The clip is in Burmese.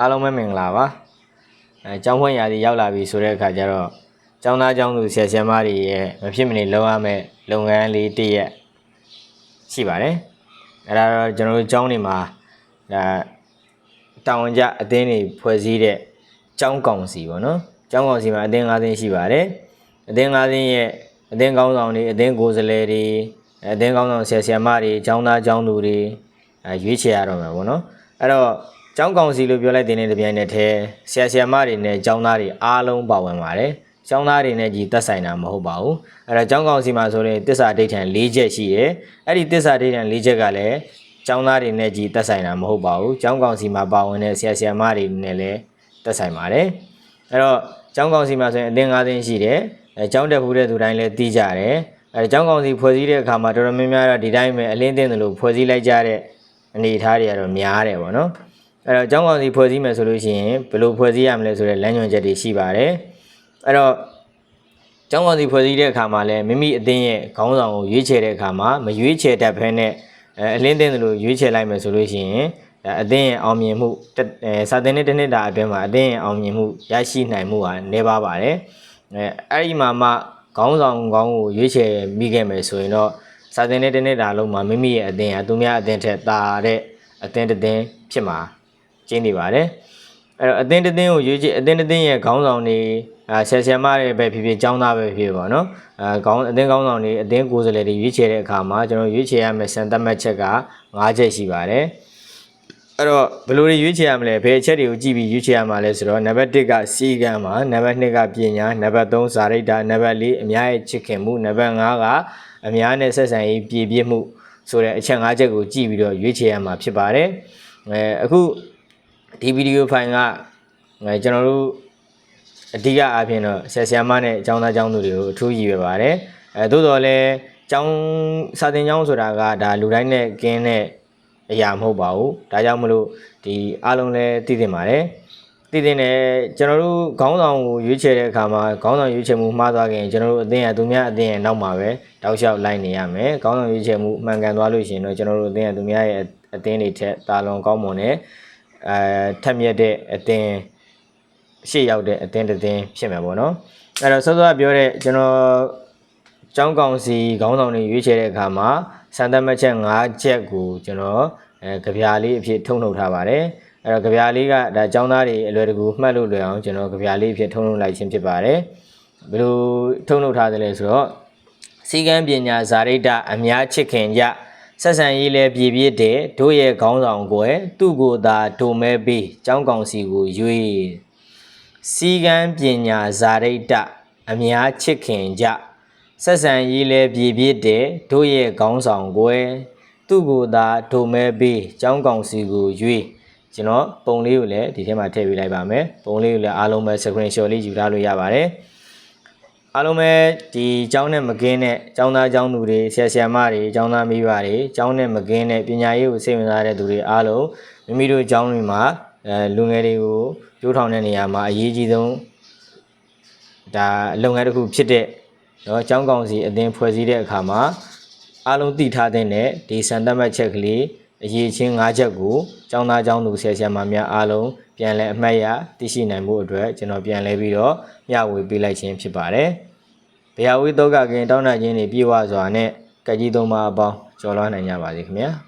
အားလုံးပဲမင်္ဂလာပါအဲကျောင်းဖွင့်ရာသီရောက်လာပြီဆိုတဲ့အခါကျတော့ကျောင်းသားကျောင်းသူဆရာဆရာမတွေရဲ့မဖြစ်မနေလုပ်ရမယ့်လုပ်ငန်းလေးတစ်ရက်ရှိပါတယ်အဲဒါတော့ကျွန်တော်တို့ကျောင်းတွေမှာဒါတာဝန်ကျအသင်းတွေဖွဲ့စည်းတဲ့ကျောင်းကောင်စီပေါ့နော်ကျောင်းကောင်စီမှာအသင်း၅သင်းရှိပါတယ်အသင်း၅သင်းရဲ့အသင်းကောင်းဆောင်တွေအသင်းကိုယ်စားလှယ်တွေအသင်းကောင်းဆောင်ဆရာဆရာမတွေကျောင်းသားကျောင်းသူတွေအဲရွေးချယ်ရတော့မှာပေါ့နော်အဲ့တော့ ကျောင်းကောင်စီလို့ပြောလိုက်တဲ့နေ့တစ်ပြိုင်နက်တည်းဆရာဆရာမတွေနဲ့ကျောင်းသားတွေအားလုံးပါဝင်ပါတယ်။ကျောင်းသားတွေနဲ့ကြီးသက်ဆိုင်တာမဟုတ်ပါဘူး။အဲ့တော့ကျောင်းကောင်စီမှာဆိုရင်တစ္ဆာဒိဋ္ဌံ၄ချက်ရှိတယ်။အဲ့ဒီတစ္ဆာဒိဋ္ဌံ၄ချက်ကလည်းကျောင်းသားတွေနဲ့ကြီးသက်ဆိုင်တာမဟုတ်ပါဘူး။ကျောင်းကောင်စီမှာပါဝင်တဲ့ဆရာဆရာမတွေနဲ့လည်းသက်ဆိုင်ပါတယ်။အဲ့တော့ကျောင်းကောင်စီမှာဆိုရင်အသင်း၅သင်းရှိတယ်။အဲကျောင်းတက်ဖူးတဲ့သူတိုင်းလည်းသိကြတယ်။အဲကျောင်းကောင်စီဖွဲ့စည်းတဲ့အခါမှာတော်တော်များများတော့ဒီတိုင်းပဲအလင်းသိန်းတယ်လို့ဖွဲ့စည်းလိုက်ကြတဲ့အနေအထားတွေကတော့များတယ်ပေါ့နော်။ အဲ့တော့အကြောင်းကောင်စီဖွဲ့စည်းမယ်ဆိုလို့ရှိရင်ဘယ်လိုဖွဲ့စည်းရမလဲဆိုတဲ့လမ်းညွှန်ချက်တွေရှိပါတယ်အဲ့တော့အကြောင်းကောင်စီဖွဲ့စည်းတဲ့အခါမှာလည်းမိမိအသင်းရဲ့ခေါင်းဆောင်ကိုရွေးချယ်တဲ့အခါမှာမရွေးချယ်တတ်ဘဲနဲ့အဲအလင်းသိန်းတယ်လို့ရွေးချယ်လိုက်မယ်ဆိုလို့ရှိရင်အဲအသင်းရဲ့အောင်မြင်မှုတက်အဲစာသင်တဲ့တစ်နှစ်တာအတွင်းမှာအသင်းရဲ့အောင်မြင်မှုရရှိနိုင်မှုဟာနည်းပါးပါတယ်အဲအဲ့ဒီမှာမှခေါင်းဆောင်ကောင်းကိုရွေးချယ်မိခဲ့မယ်ဆိုရင်တော့စာသင်တဲ့တစ်နှစ်တာလုံးမှာမိမိရဲ့အသင်းဟာသူများအသင်းထက်သာတဲ့အသင်းတစ်သင်းဖြစ်မှာ ကျင်းနေပါတယ်အဲ့တော့အသင်းတစ်သင်းကိုရွေးချယ်အသင်းတစ်သင်းရဲ့ခေါင်းဆောင်တွေအာဆယ်ဆယ်မတွေပဲဖြစ်ဖြစ်ចောင်းသားပဲဖြစ်ဖြစ်ပေါ့နော်အာခေါင်းအသင်းခေါင်းဆောင်တွေအသင်းကိုယ်စားလှယ်တွေရွေးချယ်တဲ့အခါမှာကျွန်တော်ရွေးချယ်ရမယ့်စံသတ်မှတ်ချက်က၅ချက်ရှိပါတယ်အဲ့တော့ဘယ်လိုတွေရွေးချယ်ရမလဲဘယ်အချက်တွေကိုကြည့်ပြီးရွေးချယ်ရမှာလဲဆိုတော့နံပါတ်1ကစီကံပါနံပါတ်2ကပညာနံပါတ်3ဇာရိတ္တနံပါတ်4အများရဲ့ချစ်ခင်မှုနံပါတ်5ကအများနဲ့ဆက်ဆံရေးပြည်ပြည့်မှုဆိုတဲ့အချက်၅ချက်ကိုကြည့်ပြီးတော့ရွေးချယ်ရမှာဖြစ်ပါတယ်အဲအခု ဒီဗီဒီယိုဖိုင်ကငါကျွန်တော်တို့အဓိကအားဖြင့်တော့ဆရာဆရာမနဲ့အကြောင်းသားအကြောင်းသူတွေကိုအထူးရည်ရွယ်ပါတယ်အဲသို့တော်လည်းကျောင်းစာသင်ကျောင်းဆိုတာကဒါလူတိုင်းနဲ့ကင်းတဲ့အရာမဟုတ်ပါဘူးဒါကြောင့်မလို့ဒီအားလုံးလည်းသိသင့်ပါတယ်သိသင့်တယ်ကျွန်တော်တို့ခေါင်းဆောင်ကိုရွေးချယ်တဲ့အခါမှာခေါင်းဆောင်ရွေးချယ်မှုမှားသွားခင်ကျွန်တော်တို့အသင်းရသူများအသင်းရဲ့နောက်မှာပဲတောက်လျှောက်လိုက်နေရမယ်ခေါင်းဆောင်ရွေးချယ်မှုအမှန်ကန်သွားလို့ရှိရင်တော့ကျွန်တော်တို့အသင်းရသူများရဲ့အသင်းတွေထက်တာလွန်ကောင်းမွန်တဲ့ အဲထက်မြက်တဲ့အတင်းရှေ့ရောက်တဲ့အတင်းတစ်တင်းဖြစ်မှာပေါ့နော်အဲ့တော့စောစောကပြောတဲ့ကျွန်တော်ကျောင်းကောင်စီခေါင်းဆောင်တွေရွေးချယ်တဲ့အခါမှာစံသတ်မှတ်ချက်၅ချက်ကိုကျွန်တော်အဲကြပြာလေးအဖြစ်ထုံနှုတ်ထားပါတယ်အဲ့တော့ကြပြာလေးကဒါကျောင်းသားတွေအလွယ်တကူမှတ်လို့လွယ်အောင်ကျွန်တော်ကြပြာလေးအဖြစ်ထုံနှုတ်လိုက်ခြင်းဖြစ်ပါတယ်ဘယ်လိုထုံနှုတ်ထားသလဲဆိုတော့စီကံပညာဇာရိတ္တအများချစ်ခင်ကြ ဆက်ဆံရေးလဲပြည်ပြည့်တဲ့တို့ရဲ့ခေါင်းဆောင်ကိုယ်သူ့ကိုယ်သာဒုံမဲပေးចောင်းကောင်စီကိုရွေးစီကံပညာဇာရိတ္တအများချစ်ခင်ကြဆက်ဆံရေးလဲပြည်ပြည့်တဲ့တို့ရဲ့ခေါင်းဆောင်ကိုယ်သူ့ကိုယ်သာဒုံမဲပေးចောင်းကောင်စီကိုရွေးကျွန်တော်ပုံလေးကိုလည်းဒီထဲမှာထည့်ပေးလိုက်ပါမယ်ပုံလေးကိုလည်းအားလုံးပဲ screenshot လေးယူထားလို့ရပါတယ် အားလုံးပဲဒီကျောင်းနဲ့မကင်းတဲ့ကျောင်းသားကျောင်းသူတွေဆရာဆရာမတွေကျောင်းသားမိဘတွေကျောင်းနဲ့မကင်းတဲ့ပညာရေးကိုစိတ်ဝင်စားတဲ့သူတွေအားလုံးမိမိတို့ကျောင်းတွေမှာအဲလူငယ်တွေကိုပြိုးထောင်တဲ့နေရာမှာအရေးကြီးဆုံးဒါလုပ်ငန်းတစ်ခုဖြစ်တဲ့เนาะကျောင်းကောင်စီအသင်းဖွဲ့စည်းတဲ့အခါမှာအားလုံးသိထားတဲ့နဲ့ဒီစံသတ်မှတ်ချက်ကလေး အရေးချင်း၅ချက်ကိုကျောင်းသားကျောင်းသူဆရာဆရာမများအားလုံးပြန်လည်အမှတ်ရသိရှိနိုင်မှုအတွက်ကျွန်တော်ပြန်လဲပြီးတော့မျှဝေပေးလိုက်ခြင်းဖြစ်ပါတယ်။ဗျာဝိတောကကင်တောင်းတခြင်းတွေပြေဝစွာနဲ့ကကြီးသုံးပါအပေါင်းကျော်လွှားနိုင်ကြပါစေခင်ဗျာ။